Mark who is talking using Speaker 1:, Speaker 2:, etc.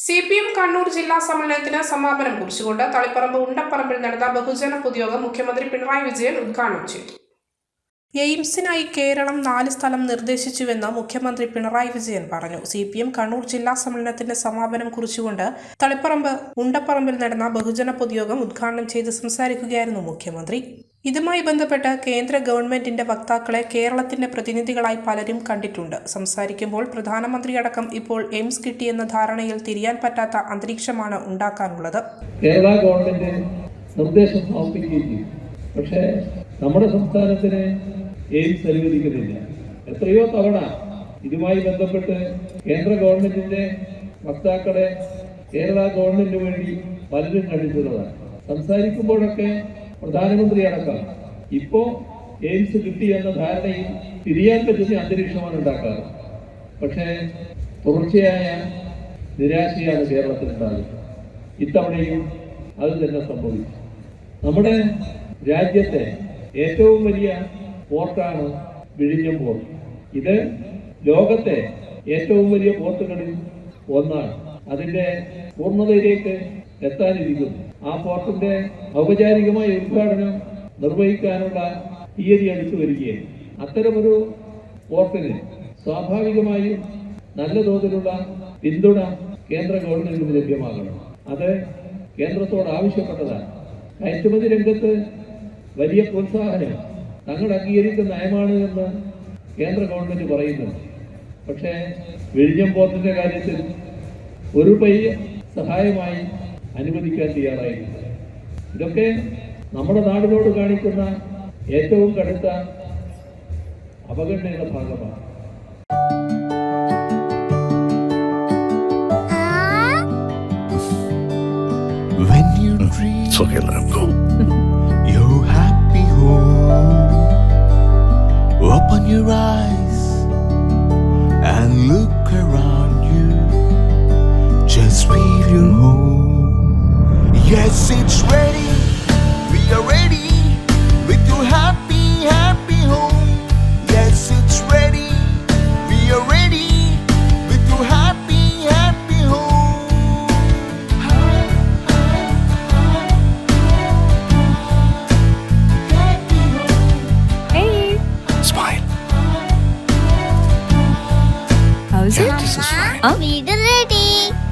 Speaker 1: C P M Kannur ജില്ലാ സമ്മേളനത്തിന് സമാപനം കുറിച്ചുകൊണ്ട് തളിപ്പറമ്പ് ഉണ്ടപ്പറമ്പിൽ നടന്ന ബഹുജന പൊതുയോഗം മുഖ്യമന്ത്രി പിണറായി വിജയൻ ഉദ്ഘാടനം ചെയ്തു എയിംസിനായി കേരളം നാല് സ്ഥലം നിർദ്ദേശിച്ചുവെന്ന് മുഖ്യമന്ത്രി പിണറായി വിജയൻ പറഞ്ഞു സി പി എം കണ്ണൂർ ജില്ലാ സമ്മേളനത്തിന്റെ സമാപനം കുറിച്ചുകൊണ്ട് തളിപ്പറമ്പ് ഉണ്ടപ്പറമ്പിൽ നടന്ന ബഹുജന പൊതുയോഗം ഉദ്ഘാടനം ചെയ്ത് സംസാരിക്കുകയായിരുന്നു മുഖ്യമന്ത്രി ഇതുമായി ബന്ധപ്പെട്ട് കേന്ദ്ര ഗവൺമെന്റിന്റെ വക്താക്കളെ കേരളത്തിന്റെ പ്രതിനിധികളായി പലരും കണ്ടിട്ടുണ്ട് സംസാരിക്കുമ്പോൾ പ്രധാനമന്ത്രി അടക്കം ഇപ്പോൾ എയിംസ് കിട്ടിയെന്ന ധാരണയിൽ തിരിയാൻ പറ്റാത്ത അന്തരീക്ഷമാണ് ഉണ്ടാക്കാനുള്ളത് കേരള ഗവൺമെന്റ് നിർദ്ദേശം പക്ഷേ നമ്മുടെ സംസ്ഥാനത്തിന് എയിംസ് അനുവദിക്കുന്നില്ല എത്രയോ തവണ ഇതുമായി ബന്ധപ്പെട്ട് കേന്ദ്ര ഗവൺമെന്റിന്റെ വക്താക്കളെ കേരള ഗവൺമെന്റിന് വേണ്ടി പലരും കണ്ടിട്ടുള്ളതാണ് സംസാരിക്കുമ്പോഴൊക്കെ പ്രധാനമന്ത്രി അടക്കം ഇപ്പോ എയിംസ് കിട്ടി എന്ന ധാരണയിൽ തിരിയാൻ പറ്റുന്ന അന്തരീക്ഷമാണ് ഉണ്ടാക്കാറ് പക്ഷേ തുടർച്ചയായ നിരാശയാണ് കേരളത്തിൽ ഉണ്ടാകുന്നത് ഇത്തവണയും അത് തന്നെ സംഭവിച്ചു നമ്മുടെ രാജ്യത്തെ ഏറ്റവും വലിയ പോർട്ടാണ് വിഴിഞ്ഞം പോർട്ട് ഇത് ലോകത്തെ ഏറ്റവും വലിയ പോർട്ടുകളിൽ ഒന്നാണ് അതിന്റെ പൂർണ്ണതയിലേക്ക് എത്താനിരിക്കുന്നു ആ പോർട്ടിന്റെ ഔപചാരികമായ ഉദ്ഘാടനം നിർവഹിക്കാനുള്ള തീയതി അടുത്തു വരികയായി അത്തരമൊരു പോർട്ടിന് സ്വാഭാവികമായും നല്ല തോതിലുള്ള പിന്തുണ കേന്ദ്ര ഗവൺമെന്റിന് ലഭ്യമാകണം അത് കേന്ദ്രത്തോട് ആവശ്യപ്പെട്ടതാണ് കയറ്റുമതി രംഗത്ത് വലിയ പ്രോത്സാഹനം തങ്ങൾ അംഗീകരിച്ച നയമാണ് എന്ന് കേന്ദ്ര ഗവൺമെന്റ് പറയുന്നു പക്ഷേ വിഴിഞ്ഞം പോർട്ടിന്റെ കാര്യത്തിൽ ഒരു പൈ സഹായമായി അനുവദിക്കാൻ തയ്യാറായില്ല ഇതൊക്കെ നമ്മുടെ നാടിനോട് കാണിക്കുന്ന ഏറ്റവും കടുത്ത അപകടയുടെ ഭാഗമാണ് When you dream happy oh. open your eyes. Yes, it's ready. We are ready with your happy, happy home. Yes, it's ready. We are ready with your happy, happy home. Hey, Smile. how's it? Yeah, this is fine. Huh? Oh. We the lady.